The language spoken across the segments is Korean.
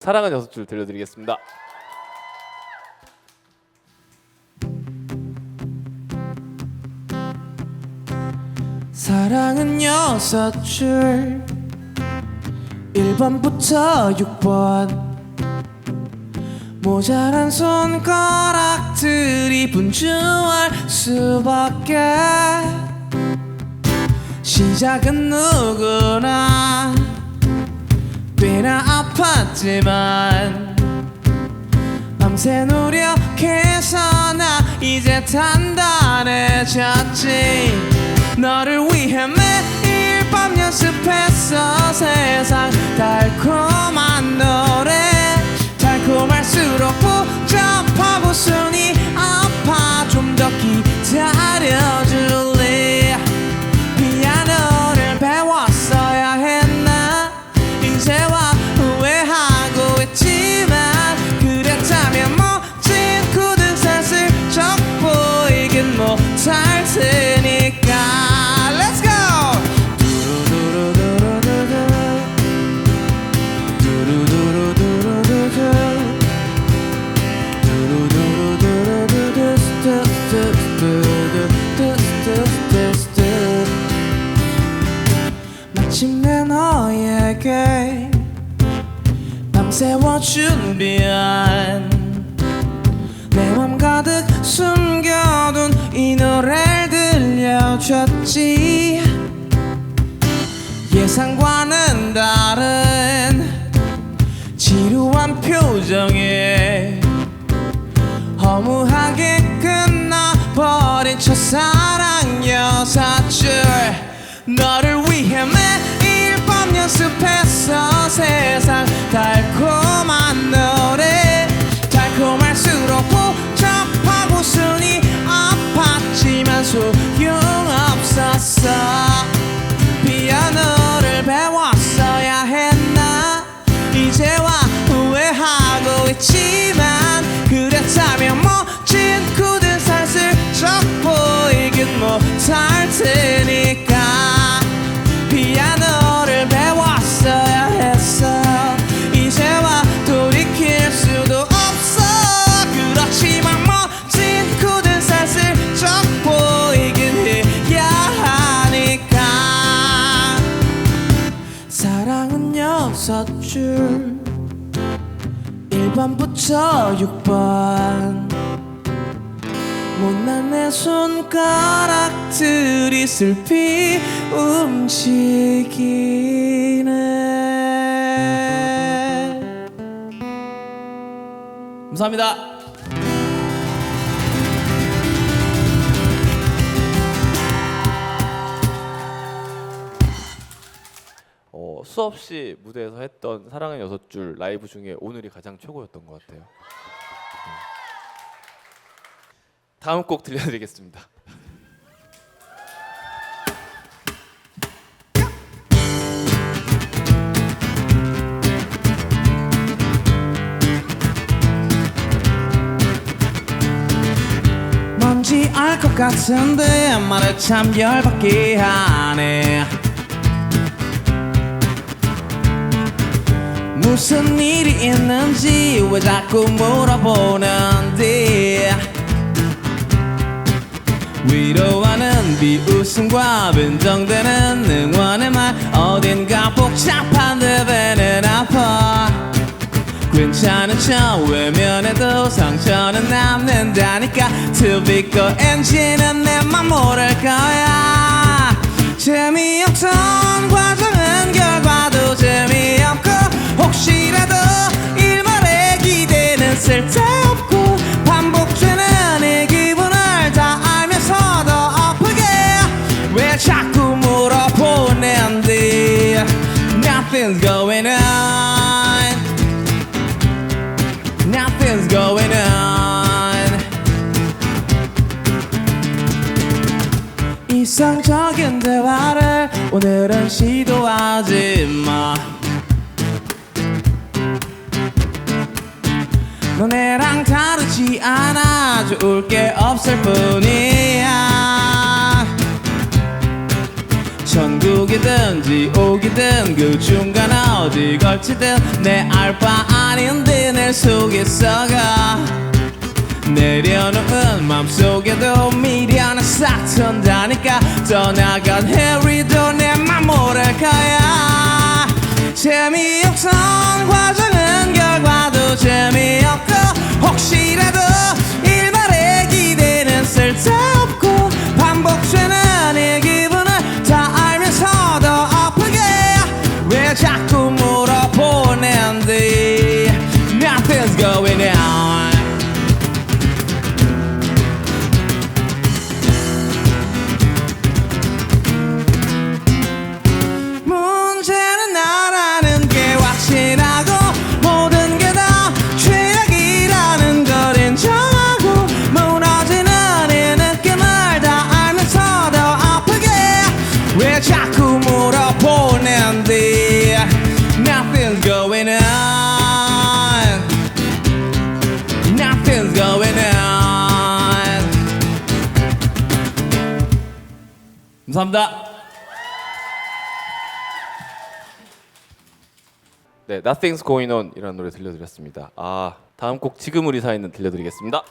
사랑은 여섯 줄 들려드리겠습니다. 사랑은 여섯 줄. 1번부터 6번. 모자란 손가락들이 분주할 수밖에. 시작은 누구나 꽤나 아팠지만 밤새 노력해서 나 이제 단단해졌지. 너를 위해 매일 밤 연습했어. 세상 달콤한 노래. 달콤할수록 복잡하고 손이 아 마침내 너에게 밤새워 준비한 내 맘 가득 숨겨둔 이 노래를 들려줬지. 예상과는 다른 지루한 표정에 첫사랑 여사줄 너를 위해 매일 밤 연습했어 세상 달콤한 노래. 달콤할수록 복잡하고 손이 아팠지만 소용없었어 1번부터 6번 못난 내 손가락들이 슬피 움직이네 감사합니다. 수없이 무대에서 했던 사랑은 여섯 줄 라이브 중에 오늘이 가장 최고였던 것 같아요. 음. 다음 곡 들려드리겠습니다. 뭔지 알 것 같은데 말을 참 열받게 하네 무슨 일이 있는지 왜 자꾸 물어보는데. 위로하는 비웃음과 빈정대는 응원의 말. 어딘가 복잡한 데 배는 아파. 괜찮은 척 외면해도 상처는 남는다니까. 투비고 엔진은 내맘 모를 거야 Nothing's going on Nothing's going on. 이상적인 대화를 오늘은 시도하지 마. 너네랑 다르지 않아 좋을 게 없을 뿐이 속이든지 오기든 그 중간 어디 걸치든 내 알바 아닌데 내 속에 썩어 내려놓은 맘속에도 미련은 싹 튼다니까 떠나간 해리도 내 맘 모를 거야 재미없던 과정은 결과도 재미없고 혹시라도 감사합니다 네, Nothing's Going On 이라는 노래 들려드렸습니다. 아, 다음 곡 지금 우리 사이는 들려드리겠습니다.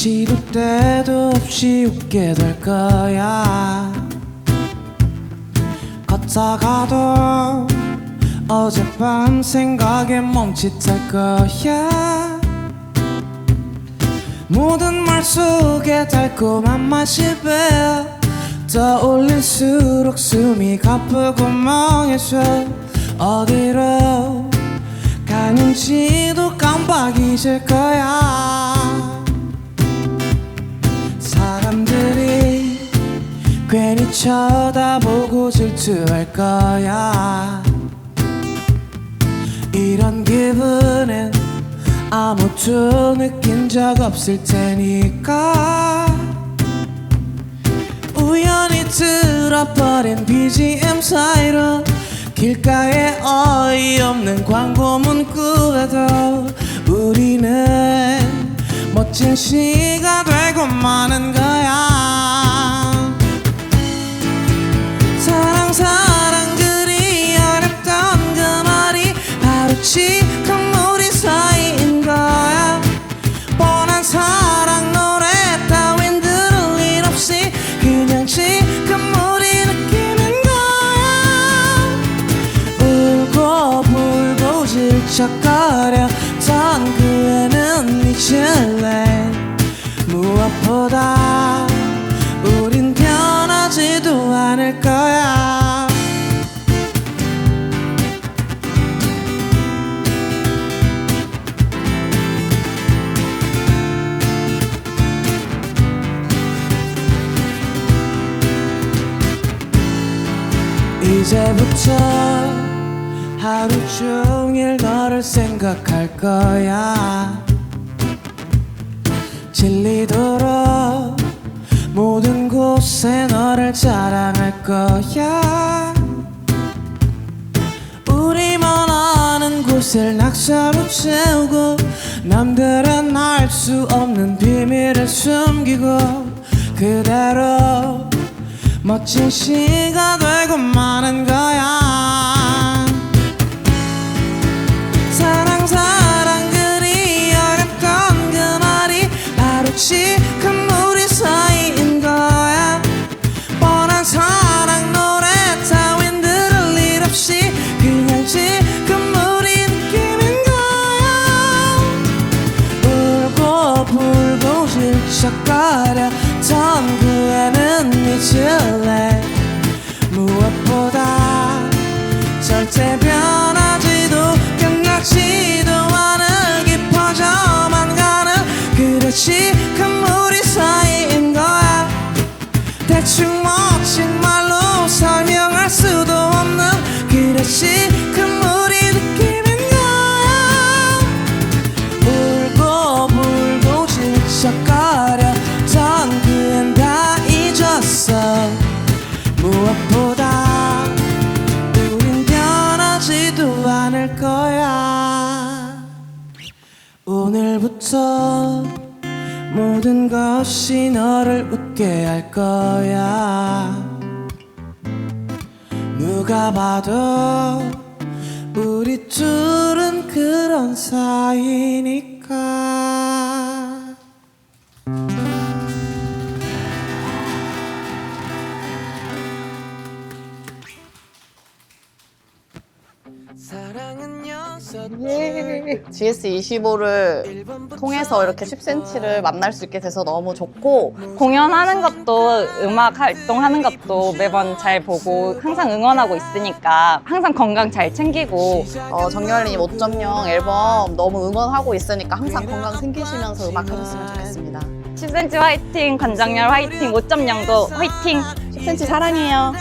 시도 때도 없이 웃게 될 거야. 걷다가도 어젯밤 생각에 멈칫할 거야. 모든 말 속에 달콤한 맛이 배어 떠올릴수록 숨이 가쁘고 멍해져 어디로 가는지도 깜빡 잊을 거야 괜히 쳐다보고 질투할 거야. 이런 기분은 아무도 느낀 적 없을 테니까. 우연히 들어버린 BGM 사이로 길가에 어이없는 광고 문구에도 우리는 멋진 시가 되고 마는 거야 잊을래 무엇보다 우린 변하지도 않을 거야. 이제부터 하루 종일 너를 생각할 거야 질리도록 모든 곳에 너를 자랑할 거야. 우리만 아는 곳을 낙서로 채우고 남들은 알 수 없는 비밀을 숨기고 그대로 멋진 시가 되고 마 대충 멋진 말로 설명할 수도 없는 그릇이 그 물이 느끼면 울고 불고 질척거렸던 그엔 다 잊었어. 무엇보다 우린 변하지도 않을 거야. 오늘부터 모든 것이 너를 웃게 할 거야. 누가 봐도 우리 둘은 그런 사이니까 GS25를 통해서 이렇게 10cm를 만날 수 있게 돼서 너무 좋고 공연하는 것도 음악 활동하는 것도 매번 잘 보고 항상 응원하고 있으니까 항상 건강 잘 챙기고 어, 정열님 5.0 앨범 너무 응원하고 있으니까 항상 건강 챙기시면서 음악 하셨으면 좋겠습니다. 10cm 화이팅, 관장열 화이팅, 5.0도 화이팅! 10cm 사랑해요.